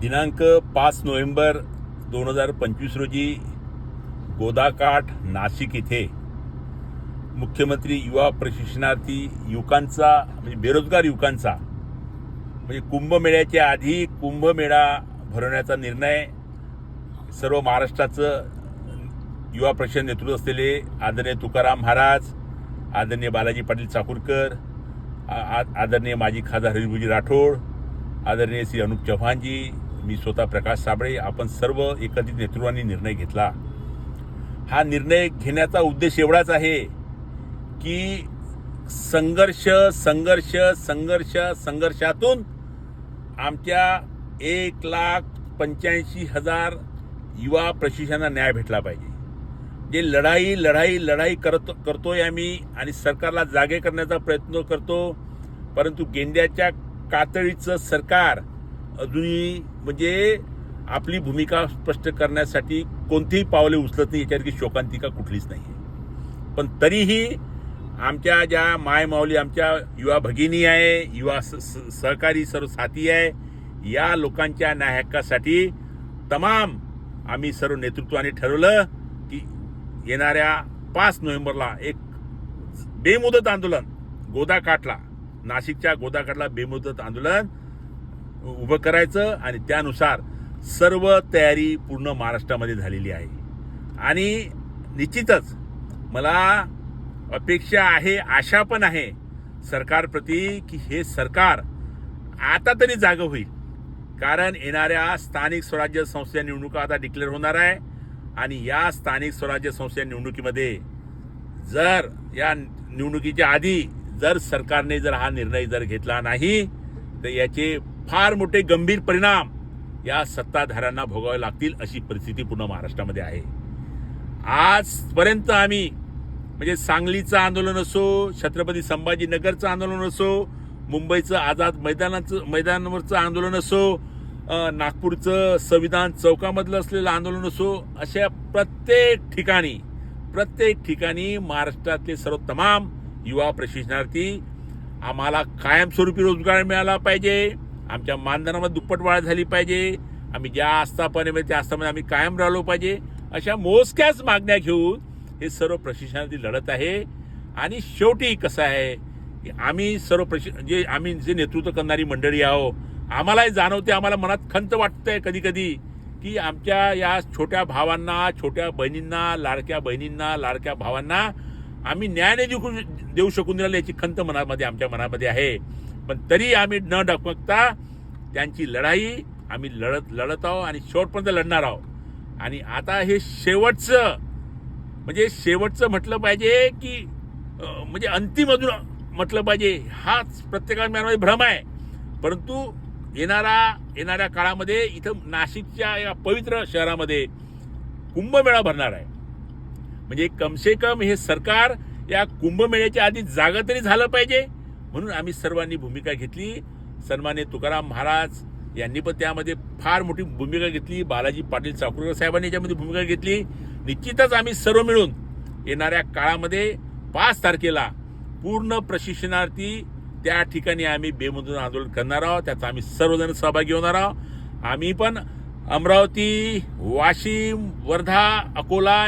दिनांक पाच नोव्हेंबर दोन हजार पंचवीस रोजी गोदाकाठ नाशिक इथे मुख्यमंत्री युवा प्रशिक्षणार्थी युवकांचा म्हणजे बेरोजगार युवकांचा म्हणजे कुंभमेळ्याच्या आधी कुंभमेळा भरवण्याचा निर्णय सर्व महाराष्ट्राचं युवा प्रशिक्षण नेतृत्व असलेले आदरणीय तुकाराम महाराज आदरणीय बालाजी पाटील चाकूरकर आ- आदरणीय माजी खासदार हरिभूजी राठोड आदरणीय श्री अनुप चव्हाणजी मी स्वतः प्रकाश साबळे आपण सर्व एकत्रित नेतृत्वाने निर्णय घेतला. हा निर्णय घेण्याचा उद्देश एवढाच आहे की संघर्ष संघर्ष संघर्ष संघर्षातून आमच्या एक लाख पंच्याऐंशी हजार युवा प्रशिक्षणांना न्याय भेटला पाहिजे. जे लढाई लढाई लढाई करत करतोय आम्ही आणि सरकारला जागे करण्याचा प्रयत्न करतो परंतु गेंड्याच्या कातळीचं सरकार अजूनही म्हणजे आपली भूमिका स्पष्ट करण्यासाठी कोणतीही पावले उचलत नाही याच्यासारखी शोकांतिका कुठलीच नाही आहे पण तरीही आमच्या ज्या मायमाऊली आमच्या युवा भगिनी आहे युवा स- स- सहकारी सर्व साथी आहे या लोकांच्या न्याय हक्कासाठी तमाम आम्ही सर्व नेतृत्वाने ठरवलं की येणाऱ्या पाच नोव्हेंबरला एक बेमुदत आंदोलन गोदाकाठला नाशिकच्या गोदाकाठला बेमुदत आंदोलन उभं करायचं आणि त्यानुसार सर्व तयारी पूर्ण महाराष्ट्रामध्ये झालेली आहे. आणि निश्चितच मला अपेक्षा आहे आशा पण आहे सरकारप्रती की हे सरकार आता तरी जागं होईल. कारण येणाऱ्या स्थानिक स्वराज्य संस्था निवडणुका आता डिक्लेअर होणार आहे. आणि या स्थानिक स्वराज्य संस्था निवडणुकीमध्ये जर या निवडणुकीच्या आधी जर सरकारने जर हा निर्णय जर घेतला नाही तर याचे फार मोठे गंभीर परिणाम या सत्ताधाऱ्यांना भोगावे लागतील अशी परिस्थिती पूर्ण महाराष्ट्रामध्ये आहे. आजपर्यंत आम्ही म्हणजे सांगलीचं आंदोलन असो छत्रपती संभाजीनगरचं आंदोलन असो मुंबईचं आझाद मैदानाचं मैदानावरचं आंदोलन असो नागपूरचं संविधान चौकामधलं असलेलं आंदोलन असो अशा प्रत्येक ठिकाणी प्रत्येक ठिकाणी महाराष्ट्रातले सर्व तमाम युवा प्रशिक्षणार्थी आम्हाला कायमस्वरूपी रोजगार मिळाला पाहिजे. आमच्या मानधनामध्ये दुप्पट वाढ झाली पाहिजे. आम्ही ज्या आस्थापनेमध्ये म्हणजे त्या आस्थापने आम्ही कायम राहिलो पाहिजे. अशा मोजक्याच मागण्या घेऊन हे सर्व प्रशिक्षणाची लढत आहे. आणि शेवटी कसं आहे की आम्ही सर्व प्रशि जे आम्ही जे नेतृत्व करणारी मंडळी आहो आम्हालाही जाणवते आम्हाला मनात खंत वाटतंय कधी कधी की आमच्या या छोट्या भावांना छोट्या बहिणींना लाडक्या बहिणींना लाडक्या भावांना आम्ही न्याय देऊ देऊ शकून दिला याची खंत मनामध्ये आमच्या मनामध्ये आहे. पण तरी आम्ही न डकमकता त्यांची लढाई आम्ही लढत लढत आहोत आणि शेवटपर्यंत लढणार आहोत. आणि आता हे शेवटचं म्हणजे शेवटचं म्हटलं पाहिजे की म्हणजे अंतिम अजून म्हटलं पाहिजे हाच प्रत्येकामांमध्ये भ्रम आहे. परंतु येणारा येणाऱ्या काळामध्ये इथं नाशिकच्या या पवित्र शहरामध्ये कुंभमेळा भरणार आहे. म्हणजे कमसे कम हे सरकार या कुंभमेळ्याच्या आधी जागा तरी झालं पाहिजे म्हणून आम्ही सर्वांनी भूमिका घेतली. सन्मान्य तुकाराम महाराज यांनी पण त्यामध्ये फार मोठी भूमिका घेतली. बालाजी पाटील चाकूरकर साहेबांनी याच्यामध्ये भूमिका घेतली. निश्चितच आम्ही सर्व मिळून येणाऱ्या काळामध्ये पाच तारखेला पूर्ण प्रशिक्षणार्थी त्या ठिकाणी आम्ही बेमुदत आंदोलन करणार आहोत. त्याचा आम्ही सर्वजण सहभागी होणार आहोत. आम्ही पण अमरावती वाशिम वर्धा अकोला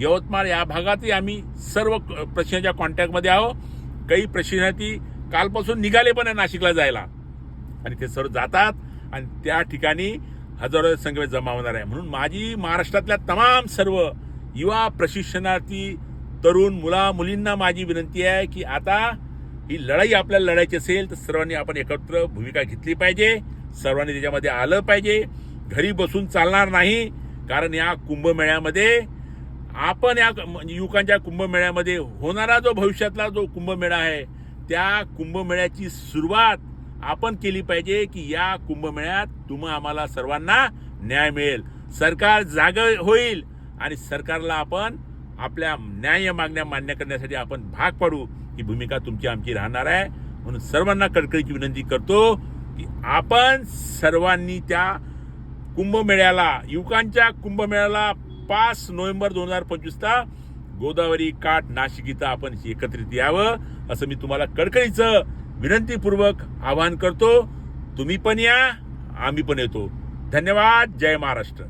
यवतमाळ या भागातही आम्ही सर्व प्रशिक्षणाच्या कॉन्टॅक्टमध्ये आहोत. काही प्रशिक्षणार्थी कालपासून निघाले पण आहे नाशिकला जायला. आणि ते सर्व जातात आणि त्या ठिकाणी हजारो संख्येत जमा होणार आहे. म्हणून माझी महाराष्ट्रातल्या तमाम सर्व युवा प्रशिक्षणार्थी तरुण मुला मुलींना माझी विनंती आहे की आता ही लढाई आपल्याला लढायची असेल तर सर्वांनी आपण एकत्र भूमिका घेतली पाहिजे. सर्वांनी त्याच्यामध्ये आलं पाहिजे. घरी बसून चालणार नाही कारण या कुंभमेळ्यामध्ये आपण या म्हणजे युवकांच्या कुंभमेळ्यामध्ये होणारा जो भविष्यातला जो कुंभमेळा आहे त्या कुंभमेळ्याची सुरुवात आपण केली पाहिजे की या कुंभमेळ्यात तुम्हा आम्हाला सर्वांना न्याय मिळेल. सरकार जाग होईल आणि सरकारला आपण आपल्या न्याय मागण्या मान्य करण्यासाठी आपण भाग पाडू. ही भूमिका तुमची आमची राहणार आहे. म्हणून सर्वांना कडकडीची विनंती करतो की आपण सर्वांनी त्या कुंभमेळ्याला युवकांच्या कुंभमेळ्याला पाच नोव्हेंबर दोन हजार पंचवीसला गोदावरी काठ नाशिक इथं आपण एकत्रित यावं असं मी तुम्हाला कडकडीचं विनंतीपूर्वक आवाहन करतो. तुम्ही पण या आम्ही पण येतो. धन्यवाद. जय महाराष्ट्र.